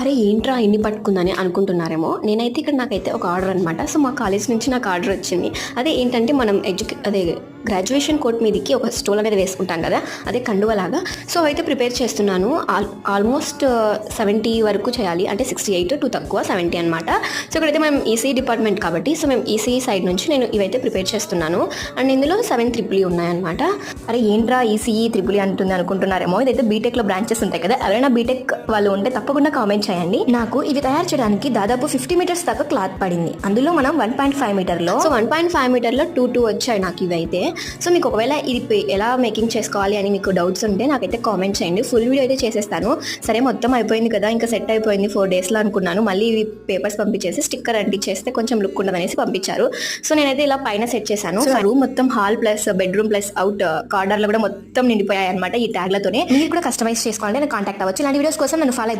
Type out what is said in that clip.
అరే ఏంట్రా ఇన్ని పట్టుకుందని అనుకుంటున్నారేమో? నేనైతే ఇక్కడ నాకైతే ఒక ఆర్డర్ అనమాట సో మా కాలేజ్ నుంచి నాకు ఆర్డర్ వచ్చింది. అదే ఏంటంటే మనం ఎడ్యుకే అదే గ్రాడ్యుయేషన్ కోట్ మీదకి ఒక స్టోల్ అనేది వేసుకుంటాం కదా? అదే కండువలాగా సో అయితే ప్రిపేర్ చేస్తున్నాను. ఆల్ ఆల్మోస్ట్ సెవెంటీ వరకు చేయాలి. అంటే సిక్స్టీ ఎయిట్ టూ తక్కువ సెవెంటీ అనమాట సో ఇక్కడైతే మనం ఈసీ డిపార్ట్మెంట్ కాబట్టి సో మేము ఈసీఈ సైడ్ నుంచి నేను ఇవైతే ప్రిపేర్ చేస్తున్నాను. అండ్ ఇందులో సెవెన్ త్రిపుల్ ఉన్నాయన్నమాట. అరే ఏంట్రా ఈసీఈ త్రిపుల్ అంటుంది అనుకుంటున్నారేమో? ఇదైతే బీటెక్లో బ్రాంచెస్ ఉంటాయి కదా. ఎవరైనా బీటెక్ వాళ్ళు ఉంటే తప్పకుండా కామెంట్ చేయండి. నాకు ఇవి తయారు చేయడానికి దాదాపు ఫిఫ్టీ మీటర్స్ దాకా క్లాత్ పడింది. అందులో మనం వన్ పాయింట్ ఫైవ్ మీటర్లో సో వన్ పాయింట్ ఫైవ్ మీటర్లో టూ టూ వచ్చాయి నాకు ఇవి అయితే సో మీకు ఒకవేళ ఇది ఎలా మేకింగ్ చేసుకోవాలి అని మీకు డౌట్స్ ఉంటే నాకైతే కామెంట్ చేయండి. ఫుల్ వీడియో అయితే చేసేస్తాను. సరే మొత్తం అయిపోయింది కదా ఇంకా సెట్ అయిపోయింది ఫోర్ డేస్లో అనుకున్నాను. మళ్ళీ ఇవి పేపర్స్ పంపించేసి స్టిక్కర్ అంటించేస్తే కొంచెం లుక్ ఉండదు అనేసి పంపించారు. సో నేనైతే ఇలా పైన సెట్ చేశాను. రూమ్ మొత్తం hall plus bedroom plus out కార్డర్లో కూడా మొత్తం నిండిపోయాయి అనమాట ఈ ట్యాగ్లతోనే మీరు కూడా కస్టమైజ్ చేసుకోవాలంటే కాంటాక్ట్ అవ్వచ్చు. ఇలాంటి వీడియోస్ కోసం నన్ను ఫాలో